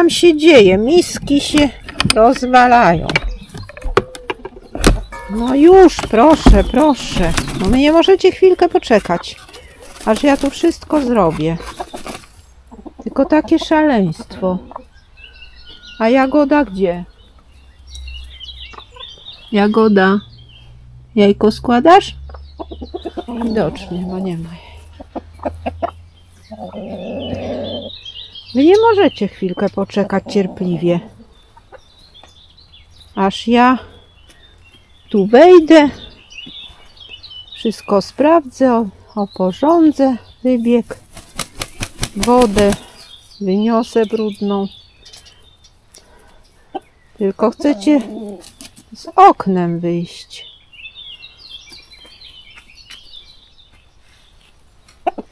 tam się dzieje? Miski się rozwalają. No już, proszę, proszę. No wy nie możecie chwilkę poczekać, aż ja tu wszystko zrobię. Tylko takie szaleństwo. A Jagoda gdzie? Jagoda. Jajko składasz? Widocznie, bo nie ma jej. Wy nie możecie chwilkę poczekać cierpliwie. Aż ja tu wejdę, wszystko sprawdzę, oporządzę wybieg, wodę wyniosę brudną. Tylko chcecie z oknem wyjść.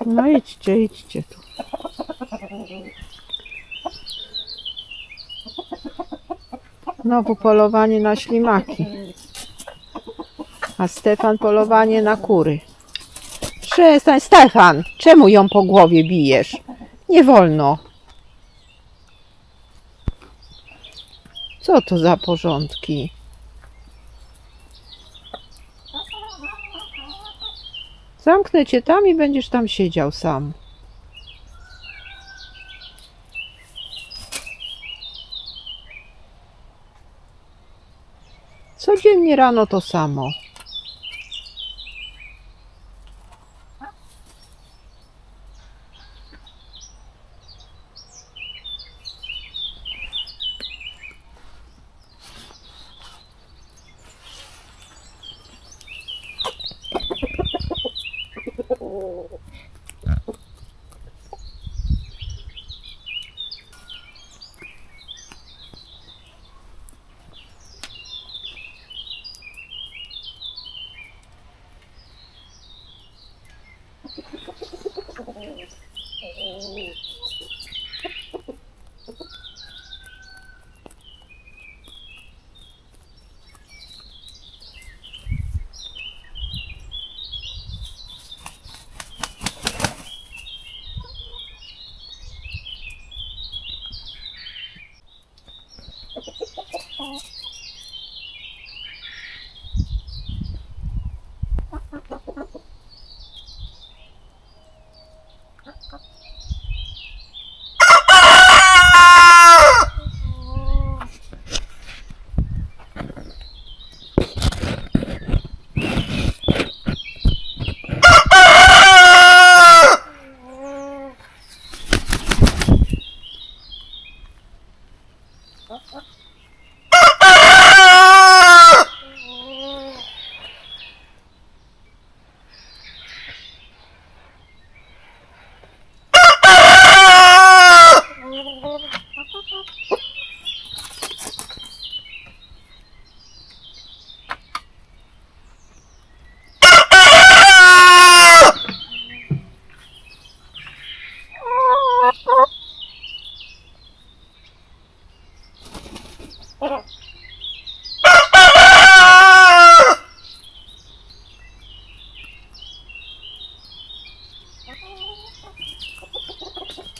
No idźcie, idźcie tu. Znowu polowanie na ślimaki. A Stefan polowanie na kury. Przestań, Stefan! Czemu ją po głowie bijesz? Nie wolno. Co to za porządki? Zamknę cię tam i będziesz tam siedział sam. Codziennie rano to samo.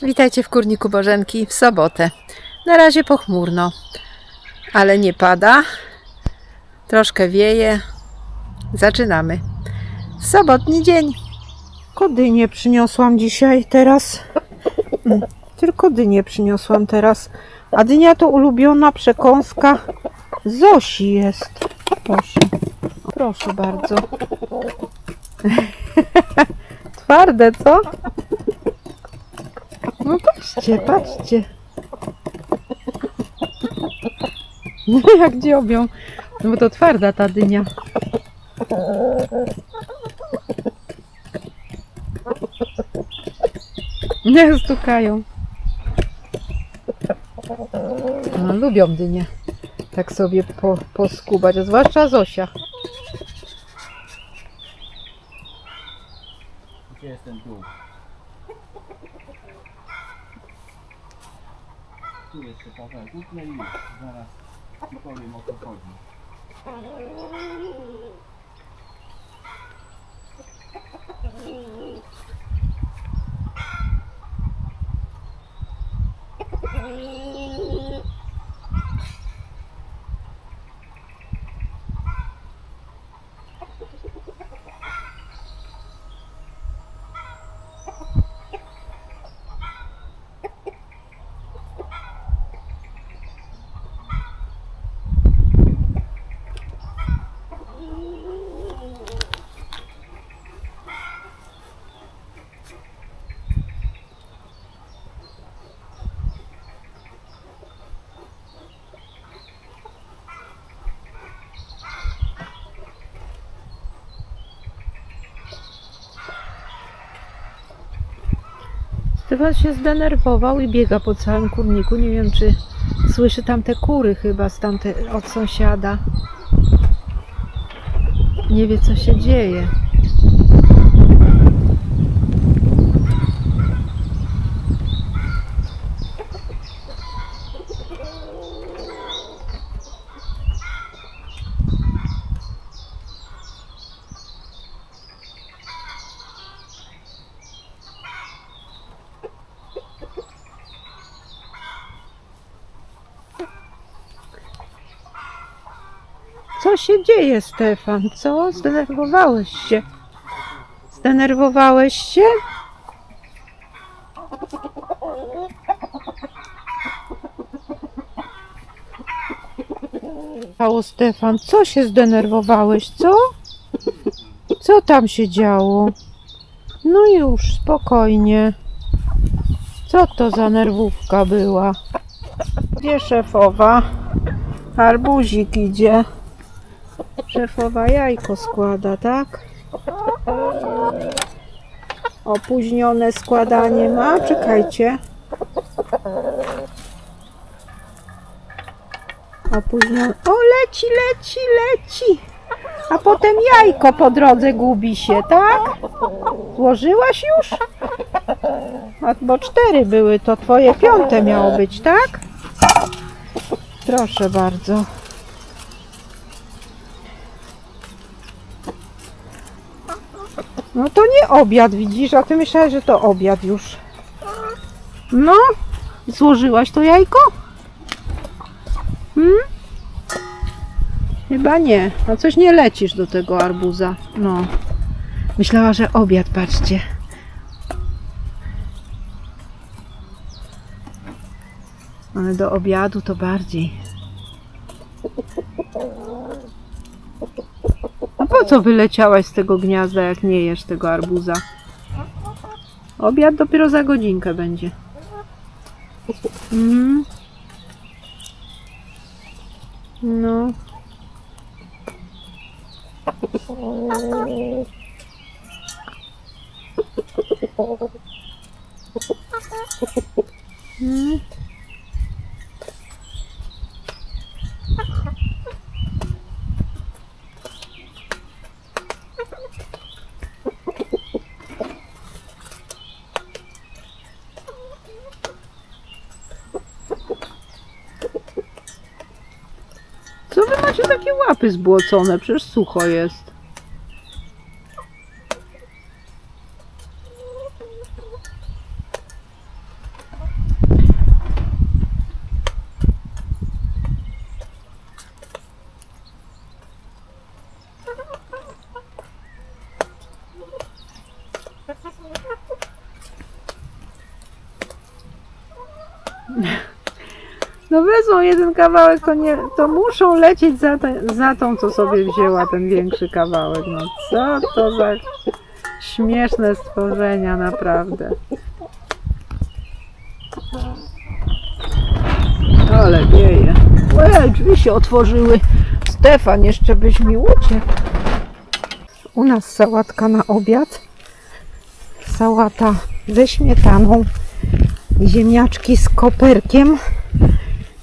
Witajcie w kurniku Bożenki w sobotę. Na razie pochmurno, ale nie pada. Troszkę wieje. Zaczynamy. Sobotni dzień. Kodynie przyniosłam dzisiaj teraz. Tylko dynię przyniosłam teraz. A dynia to ulubiona przekąska Zosi jest. Proszę. Proszę bardzo. Twarde, co? No patrzcie, patrzcie. No jak dziobią. No bo to twarda ta dynia. Nie stukają. No, lubią dynię. Tak sobie po, poskubać, a zwłaszcza Zosia. Oh. Stefan się zdenerwował i biega po całym kurniku. Nie wiem, czy słyszy tam te kury chyba z tamte, od sąsiada. Nie wie, co się dzieje. Co się dzieje, Stefan? Co? Zdenerwowałeś się? Zdenerwowałeś się? Stało, Stefan, co się zdenerwowałeś, co? Co tam się działo? No już, spokojnie. Co to za nerwówka była? Gdzie szefowa? Arbuzik idzie. Szefowa jajko składa, tak? Opóźnione składanie ma? Czekajcie. Opóźnione. O, leci, leci, leci. A potem jajko po drodze gubi się, tak? Złożyłaś już? A, bo cztery były, to twoje piąte miało być, tak? Proszę bardzo. No to nie obiad, widzisz, a ty myślałeś, że to obiad już. No, złożyłaś to jajko? Hmm? Chyba nie. A coś nie lecisz do tego arbuza. No. Myślała, że obiad, patrzcie. Ale do obiadu to bardziej. A po co wyleciałaś z tego gniazda, jak nie jesz tego arbuza? Obiad dopiero za godzinkę będzie. Mhm. No. Mm. Co wy macie takie łapy zbłocone? Przecież sucho jest. No wezmą jeden kawałek, to, nie, to muszą lecieć za, te, za tą, co sobie wzięła ten większy kawałek. No co to za śmieszne stworzenia, naprawdę. Ale wieje. Ojej, drzwi się otworzyły. Stefan, jeszcze byś mi uciekł. U nas sałatka na obiad. Sałata ze śmietaną. Ziemniaczki z koperkiem.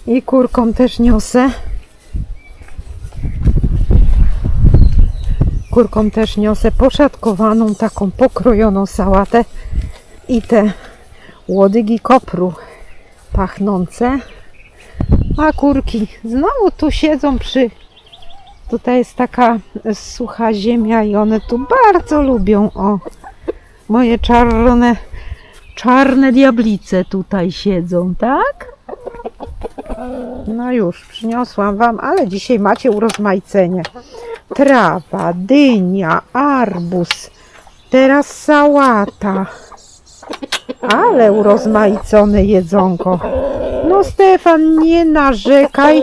I kurką też niosę. Kurką też niosę poszatkowaną, taką pokrojoną sałatę i te łodygi kopru pachnące. A kurki znowu tu siedzą przy. Tutaj jest taka sucha ziemia i one tu bardzo lubią. O, moje czarne, czarne diablice tutaj siedzą, tak? No już, przyniosłam Wam, ale dzisiaj macie urozmaicenie. Trawa, dynia, arbuz, teraz sałata. Ale urozmaicone jedzonko. No Stefan, nie narzekaj,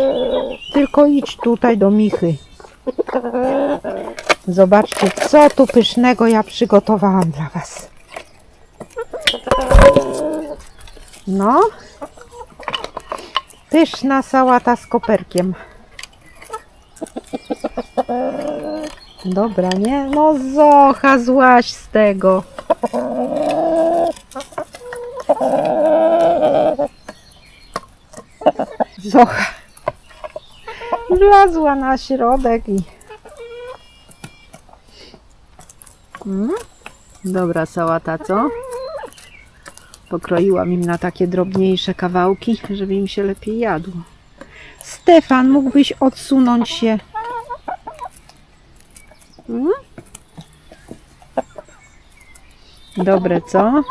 tylko idź tutaj do Michy. Zobaczcie, co tu pysznego ja przygotowałam dla Was. No, Pyszna sałata z koperkiem. Dobra, nie? No zocha złaś z tego. Zocha. Wlazła na środek i... Mm? Dobra sałata, co? Pokroiłam im na takie drobniejsze kawałki, żeby im się lepiej jadło. Stefan, mógłbyś odsunąć się? Mm? Dobre, co?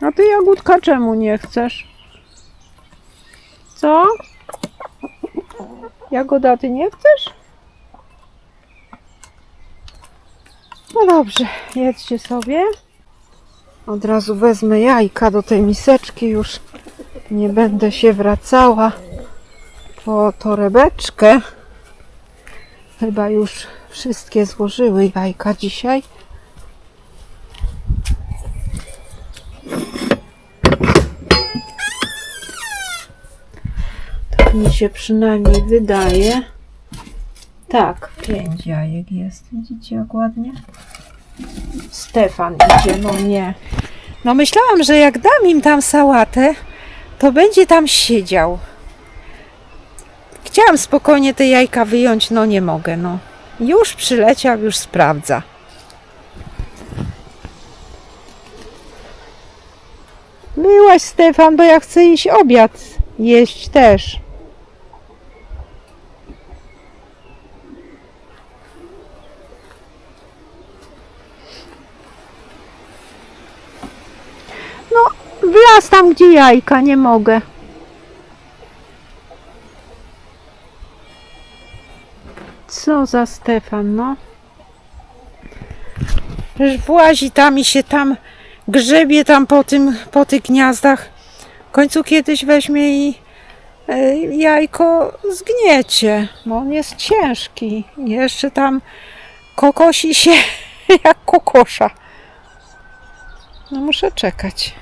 A ty jagódka czemu nie chcesz? Co? Jagoda, ty nie chcesz? No dobrze, jedzcie sobie. Od razu wezmę jajka do tej miseczki już. Nie będę się wracała po torebeczkę. Chyba już wszystkie złożyły jajka dzisiaj. Tak mi się przynajmniej wydaje. Tak, pięć jajek jest. Widzicie jak ładnie? Stefan idzie, no nie. No myślałam, że jak dam im tam sałatę, to będzie tam siedział. Chciałam spokojnie te jajka wyjąć, no nie mogę, no. Już przyleciał, już sprawdza. Byłaś, Stefan, bo ja chcę iść obiad jeść też. No, wlaz tam, gdzie jajka, nie mogę. Co za Stefan, no. Włazi tam i się tam grzebie tam po tym, po tych gniazdach. W końcu kiedyś weźmie i e, jajko zgniecie, bo on jest ciężki. Jeszcze tam kokosi się jak kokosza. No muszę czekać.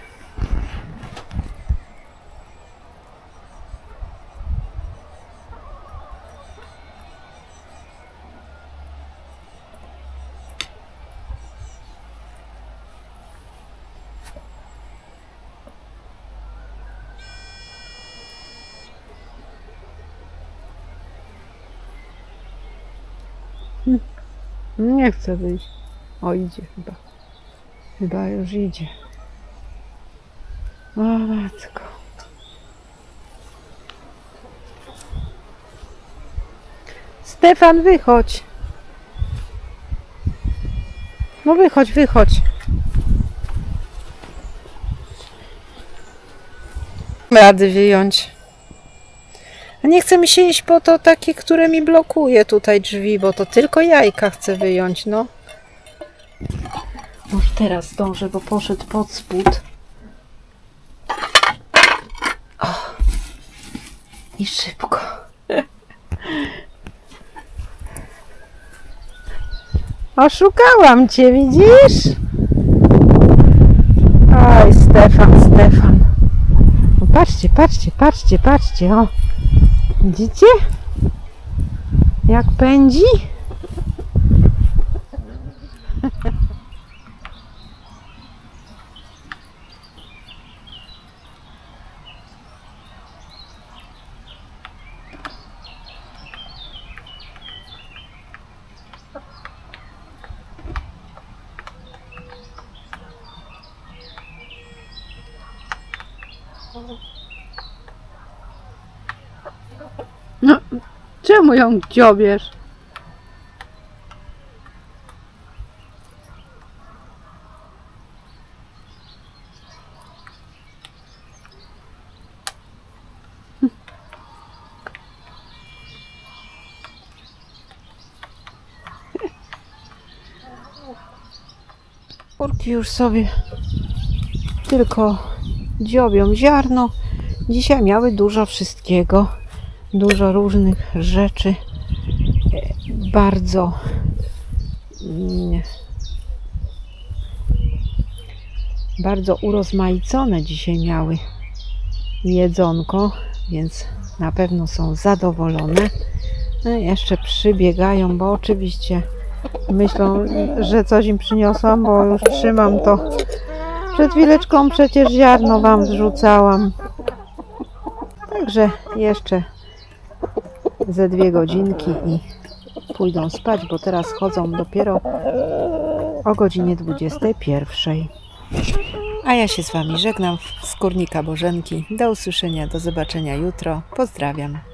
Nie chcę wyjść. O, idzie chyba. Chyba już idzie. O matko. Stefan, wychodź. No wychodź, wychodź. Rady wyjąć. A nie chce mi się iść po to takie, które mi blokuje tutaj drzwi, bo to tylko jajka chcę wyjąć, no. Może teraz zdążę, bo poszedł pod spód. O. I szybko. Oszukałam cię, widzisz? Oj, Stefan, Stefan. O, patrzcie, patrzcie, patrzcie, patrzcie, o. Widzicie? Jak pędzi? No, czemu ją dziobiesz? Kurki już sobie tylko dziobią ziarno. Dzisiaj miały dużo wszystkiego dużo różnych rzeczy. E, Bardzo mm, bardzo urozmaicone dzisiaj miały jedzonko, więc na pewno są zadowolone. No jeszcze przybiegają, bo oczywiście myślą, że coś im przyniosłam, bo już trzymam to. Przed chwileczką przecież ziarno wam zrzucałam. Także jeszcze ze dwie godzinki i pójdą spać, bo teraz chodzą dopiero o godzinie 21. A ja się z Wami żegnam z Kurnika Bożenki. Do usłyszenia, do zobaczenia jutro. Pozdrawiam.